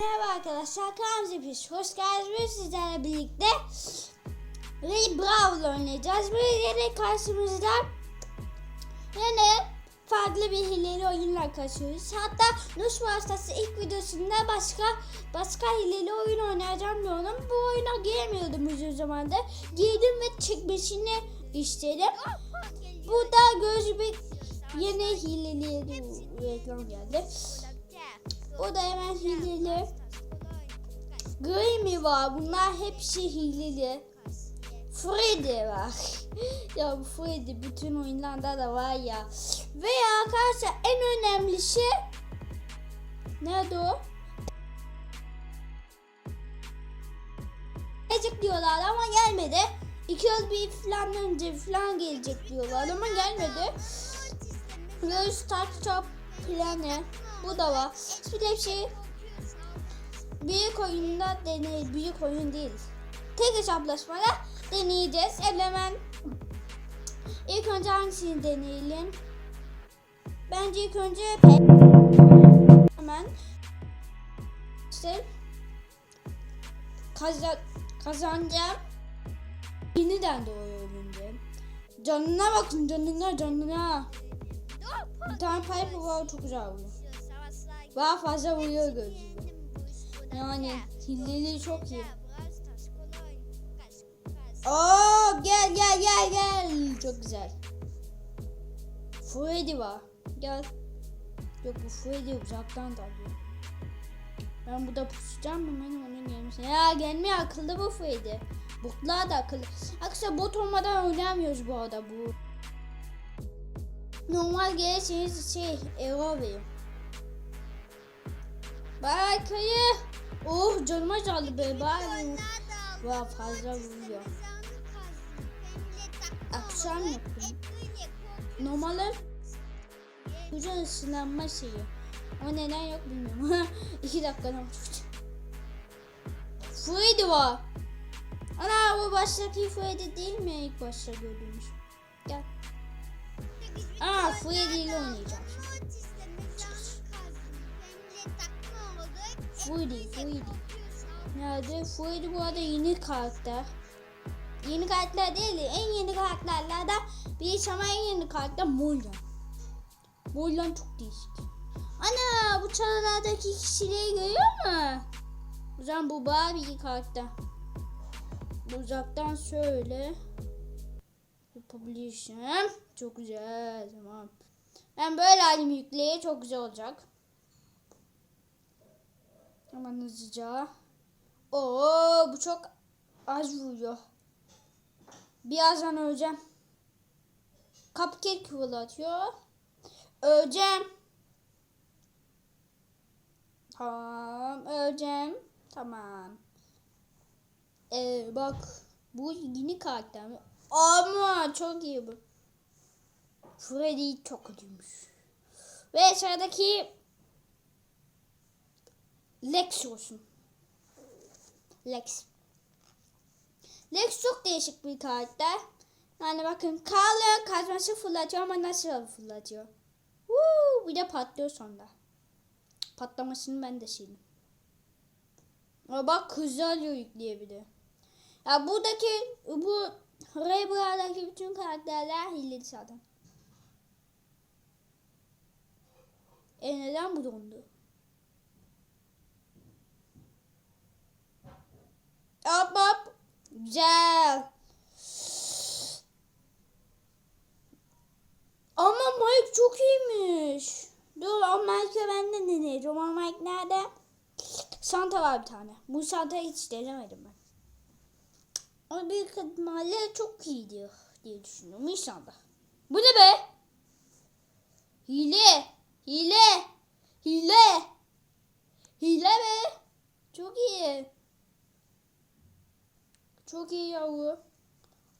Merhaba arkadaşlar, Kamzi Piş. Hoş geldiniz sizlerle birlikte. Ray Brawl oynayacağız. Böyle yine karşımızda yine farklı bir hileli oyunlar karşılıyoruz. Hatta Nuş Vasıtası ilk videosunda başka başka hileli oyun oynayacağım diyordum. Bu oyuna giremiyordum uzun zamandır. Girdim ve çıkmışını istedim. Burada gözüme yeni hileli reklam geldi. O da hemen hileli. Grammy var. Bunlar hepsi hileli. Freddy var. ya bu Freddy bütün oyunlarda da var ya. Ve arkadaşlar en önemlisi nerede o? Gelecek diyorlar ama gelmedi. İki yıl bir falan önce falan gelecek diyorlar ama gelmedi. Böyle Startup planı. Bu da var. Bir de şey büyük oyunda deney büyük oyun değil. Tek hesaplaşmada deneyeceğiz. Hemen ilk önce hangisini deneyelim? Bence ilk önce hemen işte kazan kazanacağım. Yeniden doğuyorum önce. Canına bakın canına canına. Bir tane pipe var çok güzel vuruyor. Daha fazla vuruyor gözüme. Yani hilleri çok iyi. Oo gel gel gel gel. Çok güzel. Freddy var. Gel. Yok bu Freddy uzaktan dalıyor. Ben burada pusacağım mı benim onun gelmesine. Ya gelmiyor akıllı bu Freddy. Botlar da akıllı. Arkadaşlar bot olmadan oynamıyoruz bu arada bu. Normal gelirseniz şey error veriyor. Bak hayır. Oh canıma çaldı be bari. Vah fazla vuruyor. Akşam yapayım. Normalde Hocam ısınlanma şeyi. Ama neden yok bilmiyorum. İki dakikadan tutacağım. Freddy var. Ana bu baştaki Freddy değil mi ilk başta gördüğümüz? Gel. Aa Freddy ile oynayacağım Freddy, Freddy. Nerede? Freddy bu arada yeni karakter. Yeni karakter değil de en yeni karakterlerden bir ama en yeni karakter Mollan. Mollan çok değişik. Ana bu çalılardaki kişileri görüyor mu? O zaman bu Barbie karakter. Uzaktan şöyle yapabilirsin. Çok güzel tamam. Ben böyle halimi yükleye çok güzel olacak. Hemen hızlıca. Oo bu çok az vuruyor. Birazdan öleceğim. Cupcake fırlatıyor. Öleceğim. Tamam öleceğim. Tamam. Ee, bak bu yeni karakter mi? Ama çok iyi bu. Freddy çok kötüymüş. Ve sıradaki Lex olsun. Lex. Lex çok değişik bir karakter. Yani bakın Carl'ı kazması fırlatıyor ama nasıl fırlatıyor? Woo, bir de patlıyor sonra. Patlamasını ben de sildim. Ama bak hızlı yükleyebilir. Ya buradaki bu Ray bütün karakterler hileli zaten. E neden bu dondu? Hop hop. Güzel. Ama Mike çok iyiymiş. Dur o Mike'ı ben de deneyeceğim. O Mike nerede? Santa var bir tane. Bu Santa'yı hiç denemedim ben. O bir ihtimalle çok iyiydi diye düşünüyorum inşallah. Bu ne be? Hile. Hile. Hile. Hile be. Çok iyi. Çok iyi yavru.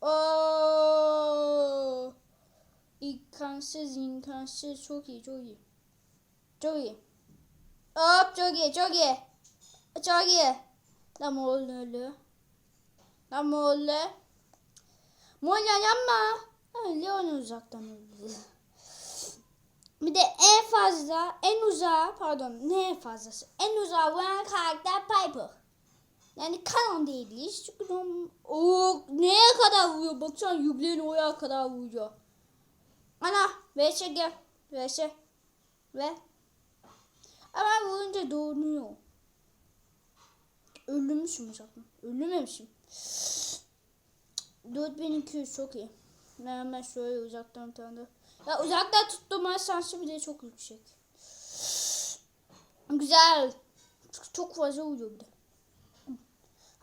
Oo. İmkansız, imkansız. Çok iyi, çok iyi. Çok iyi. Hop, çok iyi, çok iyi. Çok iyi. Lan öyle. Lan oğlum. Mola yapma. Leon uzaktan öldü. Bir de en fazla, en uzağa, pardon ne en fazlası? En uzağa vuran karakter Piper. Yani kanon diyebiliriz. Çünkü o neye kadar vuruyor? Baksana yüklerin oya kadar vuruyor. Ana Veşe gel. Veşe. Ve. Ama vurunca doğruyor. Ölmüşüm zaten. Ölmemişim. 4200 çok iyi. Hemen şöyle uzaktan daha- Ya uzaktan tutturma şansı bile çok yüksek. Güzel. Çok, fazla vuruyor bir de.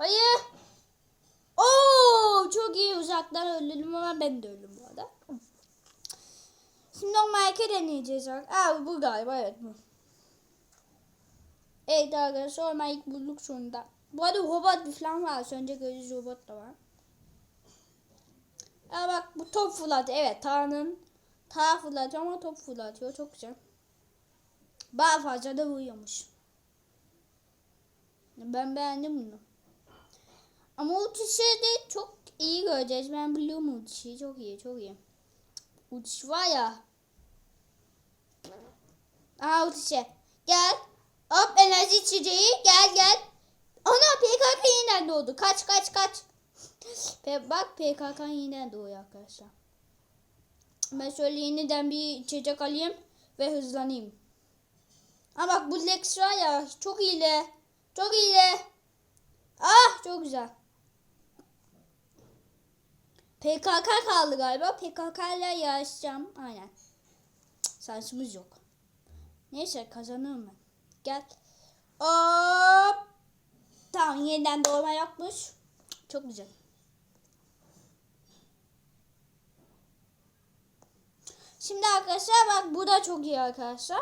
Hayır. Oo, çok iyi uzaktan öldürdüm ama ben de öldüm bu arada. Şimdi o Mike'e deneyeceğiz. Aa bu galiba evet bu. Evet arkadaşlar o Mike bulduk sonunda. Bu arada robot falan var. Önce görücü robot da var. Aa bak bu top fırlatıyor. Evet Tanrı'nın ta fırlatıyor ama top fırlatıyor. Çok güzel. Daha fazla da vuruyormuş. Ben beğendim bunu. Ama uçuşu de çok iyi göreceğiz. Ben biliyorum uçuşu. Çok iyi, çok iyi. Uçuş var ya. Aa uçuşu. Gel. Hop enerji içeceği. Gel gel. Ana PKK yeniden doğdu. Kaç kaç kaç. Bak PKK yeniden doğuyor arkadaşlar. Ben şöyle yeniden bir içecek alayım ve hızlanayım. Ama bak bu Lex var ya çok iyi de. Çok iyi de. Ah çok güzel. PKK kaldı galiba. PKK ile yarışacağım. Aynen. Cık, Şansımız yok. Neyse kazanırım ben. Gel. Hop. Tamam yeniden doğma yapmış. Çok güzel. Şimdi arkadaşlar bak bu da çok iyi arkadaşlar.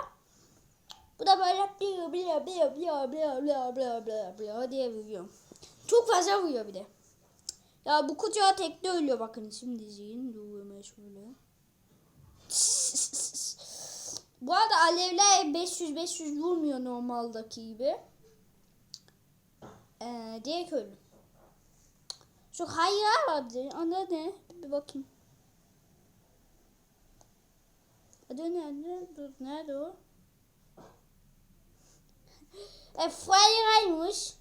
Bu da böyle bla bla bla bla bla bla bla bla diye vuruyor. Çok fazla vuruyor bir de. Ya bu kucağa tekte ölüyor bakın şimdi zihin duruyor şöyle. Bu arada alevler 500-500 vurmuyor normaldaki gibi. Ee, diye köylü. Şu hayır vardı. Adı ne? Bir bakayım. Adı nerede? Dur nerede o? E, Fire'aymış.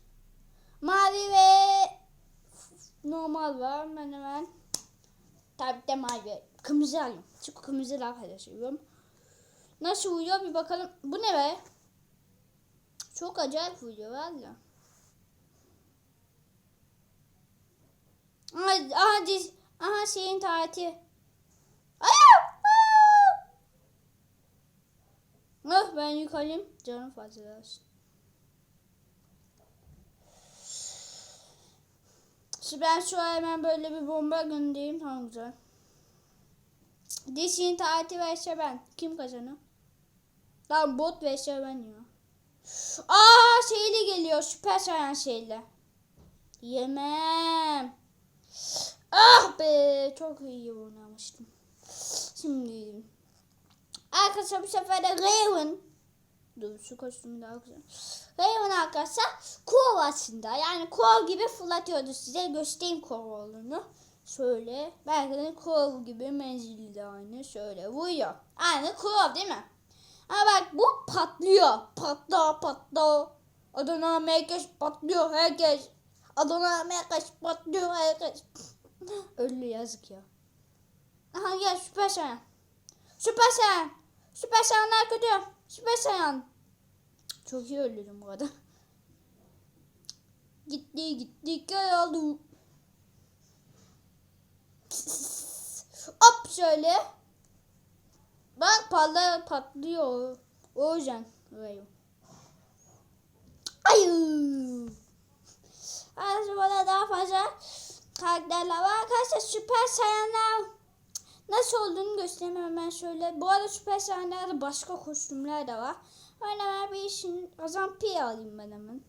Mavi ve normal var. Ben hemen tabii de mavi. Kırmızı alayım. Çünkü kırmızı daha fazla seviyorum. Nasıl uyuyor bir bakalım. Bu ne be? Çok acayip uyuyor valla. Aha, aha, diz, aha şeyin. Aa! Ah ben yıkayayım. Canım fazla olsun. Şimdi ben şu an hemen böyle bir bomba göndereyim. Tamam güzel. Dişin tarihi verse ben. Kim kazanır? Tamam bot verse ben ya. Aa şeyli geliyor. Süper sayan şeyle. Yemem. Ah be. Çok iyi oynamıştım. Şimdi Arkadaşlar bu sefer de Raven. Şu kostümü daha güzel. Raven arkadaşlar kov aslında. Yani kov gibi fırlatıyordu size. Göstereyim kov olduğunu. Şöyle. Belki de kov gibi menzilli de aynı. Şöyle vuruyor. Aynı kov değil mi? Ama bak bu patlıyor. Patla patla. Adana merkez patlıyor herkes. Adana merkez patlıyor herkes. Ölü yazık ya. Aha gel süper sen. Süper sen. Süper Saiyanlar kötü. Süper Saiyan. Çok iyi öldürdüm bu arada. Gitti gitti köy oldu. Hop şöyle. Bak patla patlıyor. O yüzden. Rayo. Ayy. Aslında daha fazla karakterler var. Arkadaşlar süper sayanlar nasıl olduğunu göstereyim hemen şöyle. Bu arada süper sayanlarda başka kostümler de var. Ben hemen bir işin Azam Pi alayım ben hemen.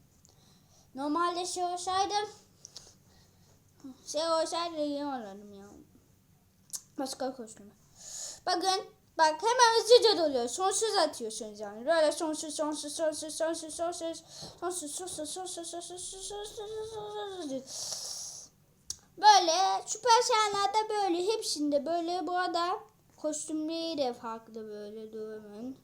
Normalde şey olsaydı şey olsaydı iyi alırdım ya. Başka kostümü. Bakın Bak hemen hızlıca doluyor. Sonsuz atıyorsunuz yani. Böyle sonsuz sonsuz sonsuz sonsuz sonsuz sonsuz sonsuz sonsuz sonsuz sonsuz Böyle süper şahinlerde böyle hepsinde böyle bu arada kostümleri de farklı böyle durumun.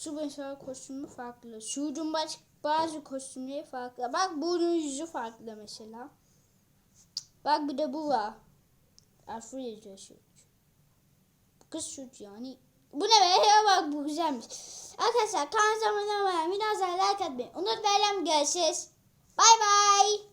Şu mesela kostümü farklı. Şucun baş, bazı kostümleri farklı. Bak bunun yüzü farklı mesela. Bak bir de bu var. Afrika şut. Kız şut yani. Bu ne be? Ya bak bu güzelmiş. Arkadaşlar kanalımıza abone olmayı, biraz like atmayı unutmayalım. Görüşürüz. Bay bay.